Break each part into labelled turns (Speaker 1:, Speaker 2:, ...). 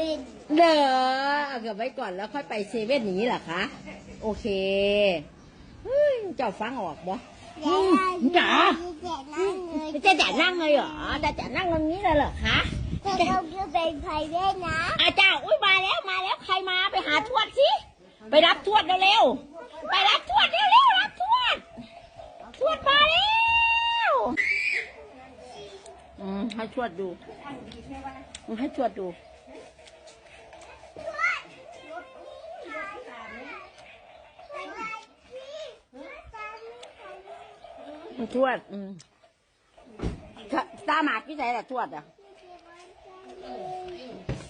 Speaker 1: ว่น
Speaker 2: เด้อเอาเก็บไว้ก่อนแล้วค่อยไปเซเว่นอย่างนี้เหรอคะ โอเคเฮ้ยเจ้าฟังออกบ่
Speaker 1: ยาย
Speaker 2: จ๋า
Speaker 1: เจ๊นั่งเลย
Speaker 2: จะจะนั่งเลยเหรอจะจะนั่งตรงนี้เลยเหรอคะ
Speaker 1: แต่เราจะเป็นไพรเวทนะ
Speaker 2: อาจารย์อุ้ยมาแล้วมาแล้วใครมาไปหาทวดสิไปรับทวดเร็วๆไปรับทวดเร็วๆรับทวดทวดมาแล้วอืมให้ทวดดูอืมให้ทวดดู ทวด อืมตาหมากที่ใส่ละทวดอะ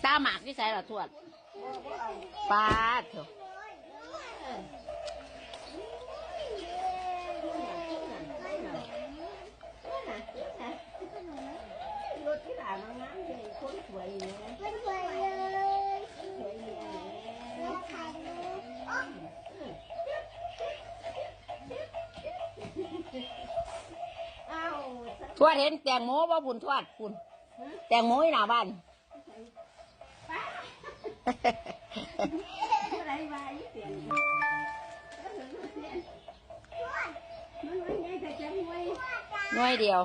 Speaker 2: ตาหมากที่ใส่ละทวดปาดเถอะ
Speaker 1: มันสวยเลยแล้วถ่ายรูป
Speaker 2: ทวดเห็นแตงโมว่าพุ่นทวดพุ่นแตงโมอยู่หน้าบ้านหน้อยเดียว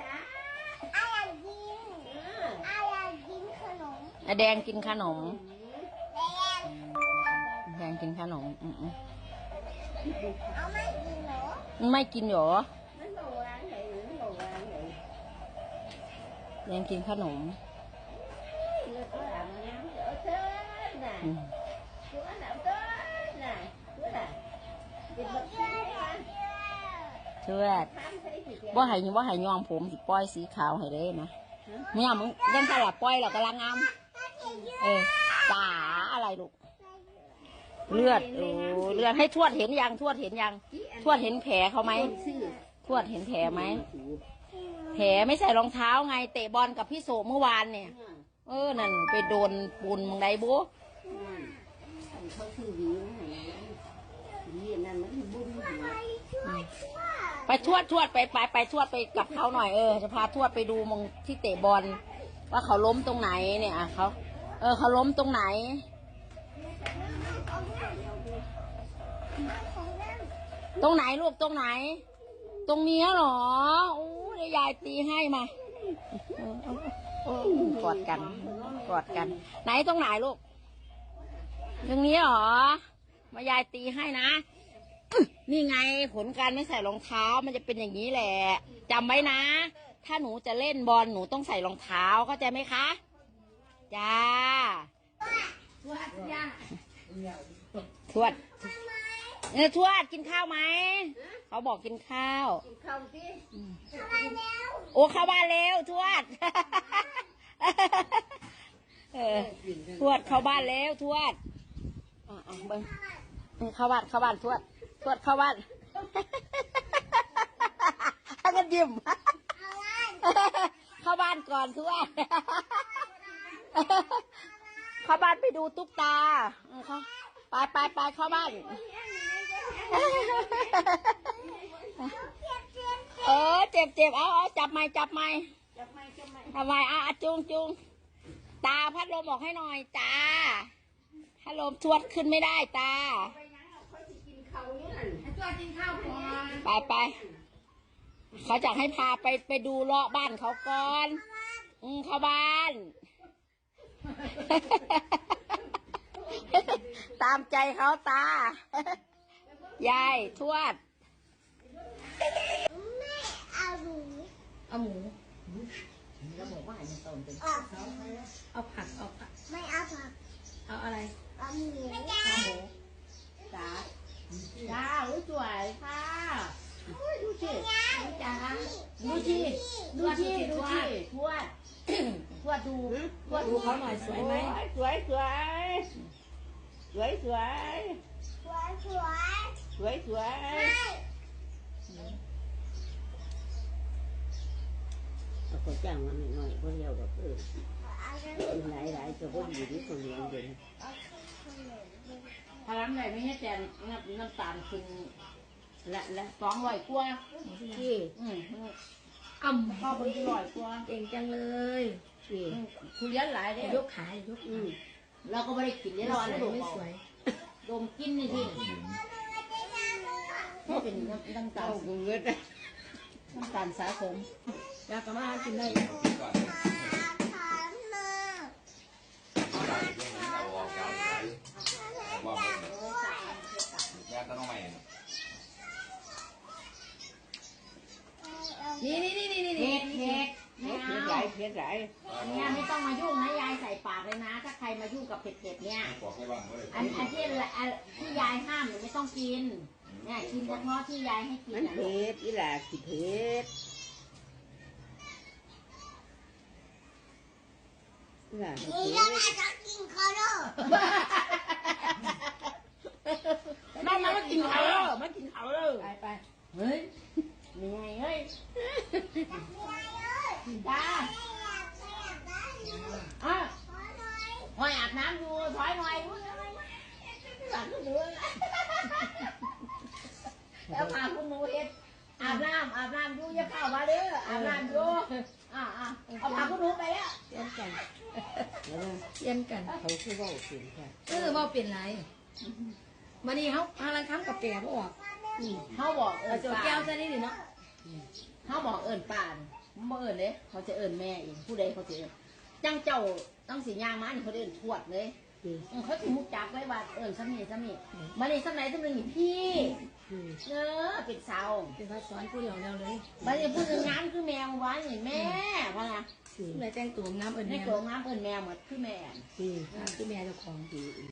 Speaker 1: จ๋าอะไรกินอะไรกินขนม
Speaker 2: อะแดงกินขนม
Speaker 1: แดง
Speaker 2: แดงกินขนม อืม
Speaker 1: เอาไม่กินเหรอ
Speaker 2: ๆไม่กินเหรอแดงกินขนมอืมเชื่อว่าให้ว่าให้ยอมผมสิปล่อยสีขาวให้เลยนะเมื่อมึงเล่นตลับปล่อยแล้วกำลังงามเออตาอะไรลูก เลือดโอ้เลือดให้ทวดเห็นยังทวดเห็นยังทวดเห็นแผลเขาไหมทวดเห็นแผลไหมแผลไม่ใส่รองเท้าไง เตะบอลกับพี่โสเมื่อวานเนี่ย เออนั่นไปโดนปูนมึงไดบุ
Speaker 3: เขาคือหวีหวีนั่นมันบุญหัว
Speaker 2: ไปทวดทวดไปไปไปทวดไปกับเขาหน่อยเออจะพาทวดไปดูมึงที่เตะบอลว่าเขาล้มตรงไหนเนี่ยอะเขาเออเขาล้มตรงไหน ตรงไหนลูกตรงไหน ตรงเนี้ยเหรอโอ้ยยายตีให้มาอกอดกัน กอดกัน ไหนตรงไหนลูก ตรงนี้เหรอ มายายตีให้นะ นี่ไงผลการไม่ใส่รองเท้ามันจะเป็นอย่างนี้แหละจำไว้นะ ถ้าหนูจะเล่นบอลหนูต้องใส่รองเท้าเข้าใจไหมคะ จ้า ทวดเออทวดกินข้าวไหม เขาบอกกินข้าว
Speaker 3: เข้าที่
Speaker 2: โอ้เข้าบ้านเร็วทวดเออทวดเข้าบ้านแล้วทวดอะอะเบิ้งเออเข้าบ้านเข้าบ้านทวด ทวดเข้าบ้านให้กันยิ้มเข้าบ้านก่อนทวด เข้าบ้านไปดูตุ๊กตาเออเข้าไปไปไปเข้าบ้าน เออเจ็บเจ็บเอาเอาจับไม้จับไม้
Speaker 3: จะไม่จะไม่
Speaker 2: ทำไมอะอะจุงจุงตาพัดลมออกให้หน่อยตาพัดลมทวดขึ้นไม่ได้ตา
Speaker 3: เขาเนี่ยให้ตัวกินข้าวพอ
Speaker 2: ไปไปเขาจะให้พาไปไปดูเลาะบ้านเขาก่อน อืมเข้าบ้าน ตามใจเขาตา ยายทวด
Speaker 1: แม่เอาหมู
Speaker 2: เอาหมู
Speaker 3: แล้วบอกว่าจะต้มเป็น
Speaker 1: เอา
Speaker 2: เอาผักเอาผัก
Speaker 1: ไม่เอาผัก
Speaker 2: เอาอะไร
Speaker 1: เอาหมู
Speaker 2: เอาหมู
Speaker 3: จ้าจ้าอุ้ยสวยค่ะอุ้ยดูสิจ้าดูสิดูสิดูสิทวด ทวดดูทวด
Speaker 2: ดูเขาหน่อยสวยไหม
Speaker 3: สวยสวยสวยสวย
Speaker 1: สวยสวย
Speaker 3: สวยสวย
Speaker 1: ไม่
Speaker 3: เอาคนจ้างมาหน่อยคนเดียวแบบเออ
Speaker 1: เอาเงิน
Speaker 3: หลายหลายจะพอดีที่คนเลี้ยงเด่น
Speaker 2: พลังไหนไม่ให้แต่น้ำน้ำตาลขึ้น
Speaker 3: ละละ
Speaker 2: สองร้อยกว่า
Speaker 3: ที่
Speaker 2: อืม
Speaker 4: อ่ำ
Speaker 2: พ่อเป็นที่ลอยกว่า
Speaker 4: เก่งจังเลย
Speaker 2: อืมทุเรียนหลายเด้
Speaker 4: ยกขายก
Speaker 2: อืมเราก็ไม่ได้กินได้ร้อนเลย
Speaker 4: ไม่สวย
Speaker 2: ดมกินนี่ที่นี่เป็นน้ำน้ำตาลเกิดน้ำตาลสะสม
Speaker 4: อยากกลับมากินได้ นี่นี่นี่นี่นี่
Speaker 2: เผ็
Speaker 4: นี่
Speaker 2: ดเผ็ด ไม่เอาเผ็ดไรเนี่ยไม่ต้องมายุ่งนะยายใส่ปากเลยนะ ถ้าใครมายุ่งกับเผ็ดๆเนี่ยอันอันที่อันที่ยายห้ามหนูไม่ต้องกินเนี่ยกินเฉพาะที่ยายให้กิน
Speaker 3: มัน
Speaker 2: นะ
Speaker 3: เผ็ดอีหล่าสิเผ็ดอีหล่าสิเผ็ด
Speaker 2: แม่มากินเขาแล้วมากินเขาแล้ว
Speaker 4: ไปไป
Speaker 2: เฮ้ยเหนื่อยเฮ้ยจ้าอะห อยอาบน้ำอยู่ถอยหน่อยรู้ยังไงหลังก็เหนื่อยแล้วพาคุณหนูเฮ็ดอาบน้ำอาบน้ำอยู่อย่าเข้ามาเด้ออาบน้ำอยู่อ่าอ่าเอาพาคุณหนูไปแล้ว
Speaker 4: เปลี่ยนกันเปลี่ยนกัน
Speaker 3: เขาคือว่าเสียงค่ะ
Speaker 4: เออว่าเปลี่ยนไรวันนี้เขาพาลังค้ำกับแปรบออก
Speaker 2: เขาบอกเอ
Speaker 4: อา
Speaker 2: ญ
Speaker 4: ตัว
Speaker 2: ป้า
Speaker 4: แก้วซะนี่ดิเนาะ
Speaker 2: เขาบอกเอิญป้ามันบ่เอิญเด้เขาจะเอิญแม่เองผู้ใดเขาจะเอิญ จังเจ้าต้องสียางมานี่เขาเอิญทวดเลย
Speaker 3: อืม
Speaker 2: เออเขาถึงมุกจักไว้ว่าเอิญสามีสามีมาในสมัยสมัยนี่พี่
Speaker 3: อืม
Speaker 2: เออเป็นสาว
Speaker 4: เป็นภาษาสอนผู้เดียวแล้วเลย
Speaker 2: มาในพูดถึงงานคือแมววานนี่แม่พะนะ
Speaker 4: เลยแต่งตัวน้ำเอิญ
Speaker 2: ใน
Speaker 4: แม่
Speaker 2: โกรงน้ำเอิญแมวหมดคือแม่
Speaker 3: อืม
Speaker 4: คือแม่เจ้าของ
Speaker 3: อืม